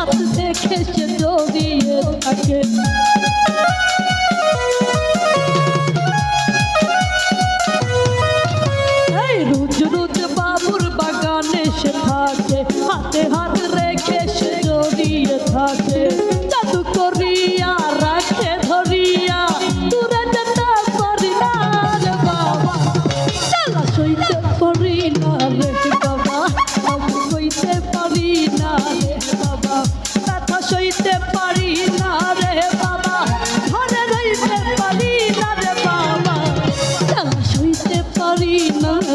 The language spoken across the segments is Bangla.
হাতে দেখে সে জড়িয়ে থাকে। রুজ রুজ বাবুর বাগানে সে থাকে। হাতে হাত রেখে সে জড়িয়ে থাকে। জাদু করিয়া রাখে ধরিয়া, দূরে যেতে পারি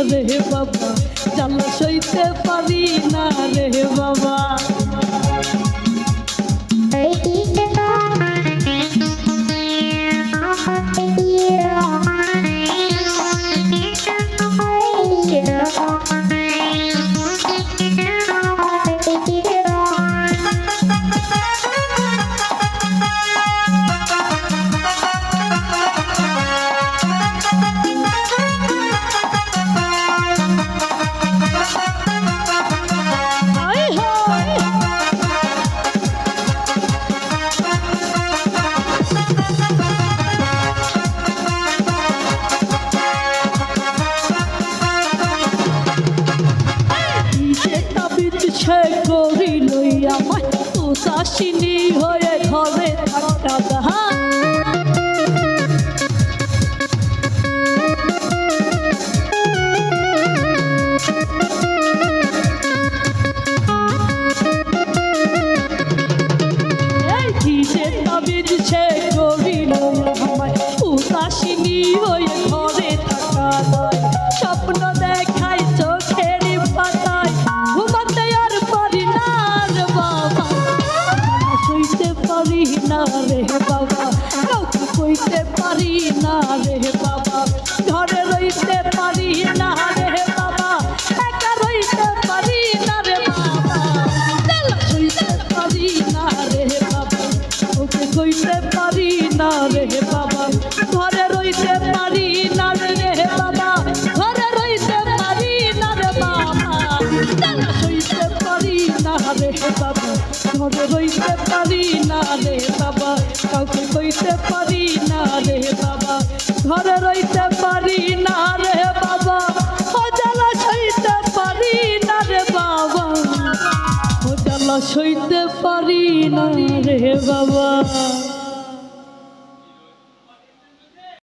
রে বাবা চালা সইতে পারি না রে বাবা। বিচ্ছে করি লইয়া মাই তো শাসিনী হয়ে কইতে পারি না রে বাবা। ঘরে রইতে পারি না পারি না রে বাবা, ঘরে রইতে পারি না রে বাবা, কাউকে কইতে পারি না রে বাবা, ঘরে রইতে পারি না রে বাবা ও জ্বালা সইতে পারি না রে বাবা ও সইতে পারি না রে বাবা।